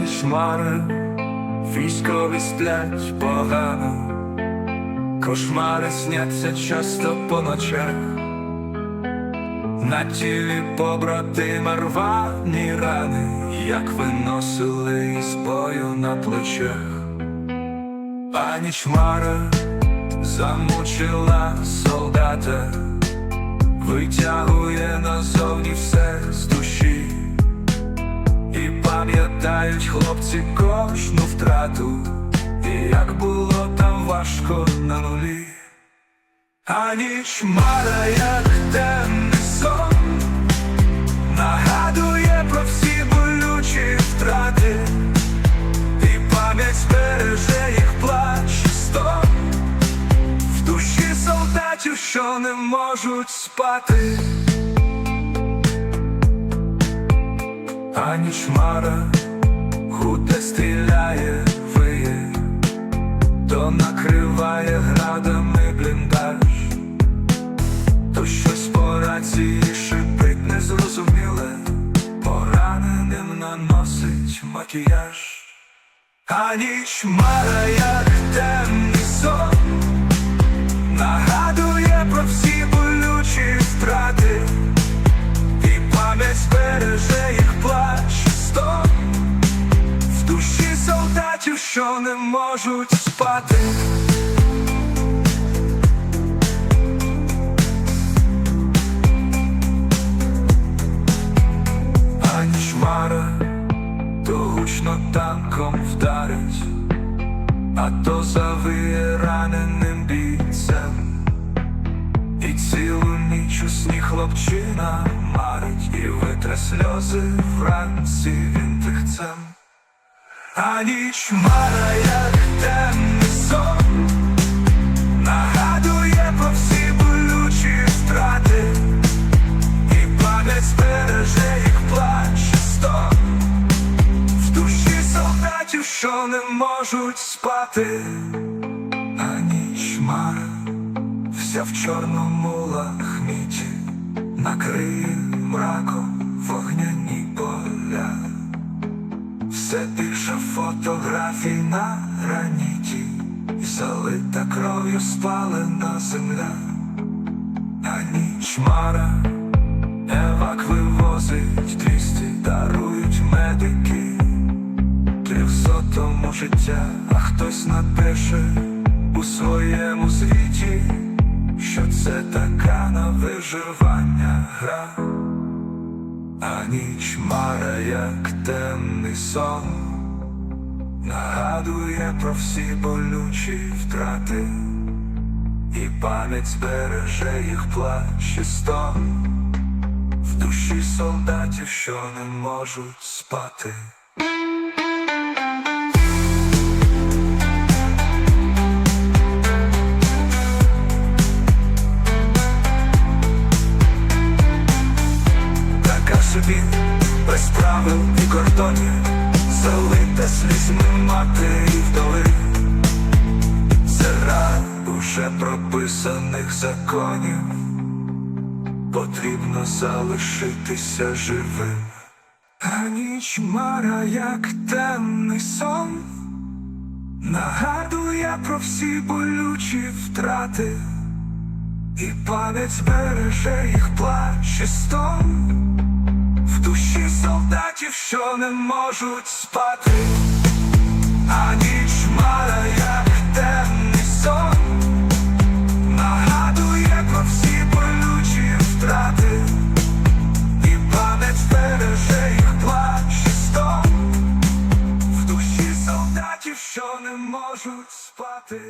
ніч мари, військові сплять погано, кошмари сняться часто по ночах, на тілі побратима рвані рани, як виносили із бою на плечах, а ніч замучила солдата, витягує назовні все з пам'ятають хлопці кожну втрату, і як було там важко на нулі, а ніч мара, як темний сон, нагадує про всі болючі втрати, і пам'ять збереже їх плач і стон. В душі солдатів, що не можуть спати. А ніч худе стріляє, виє, то накриває градами бліндаж, то щось по рації шипить незрозуміле, пораненим наносить макіяж, а ніч мара, можуть спати. А ніч мара то гучно танком вдарить, а то завиє раненим бійцем. І цілу ніч у сні хлопчина марить І витре сльози вранці він тихцем А ніч мара, не можуть спати. А ніч мара Вся в чорному лахміті. Накриє мраком вогняні поля, все більше фотографій на граніті, залита кров'ю спалена земля, а ніч мара, це така на виживання гра, а ніч мара, як темний сон, нагадує про всі болючі втрати, і пам'ять збереже їх плач і стон. В душі солдатів, що не можуть спати. Собі без правил і кордонів, залита слізьми матері вдови, Зера уже прописаних законів, потрібно залишитися живим. А ніч мара, як темний сон, нагадує про всі болючі втрати. І пам'ять збереже їх плач і стон солдатів, що не можуть спати, а ніч мара, як темний сон, нагадує про всі болючі втрати, і пам'ять збереже їх плач і стон. В душі солдатів, що не можуть спати.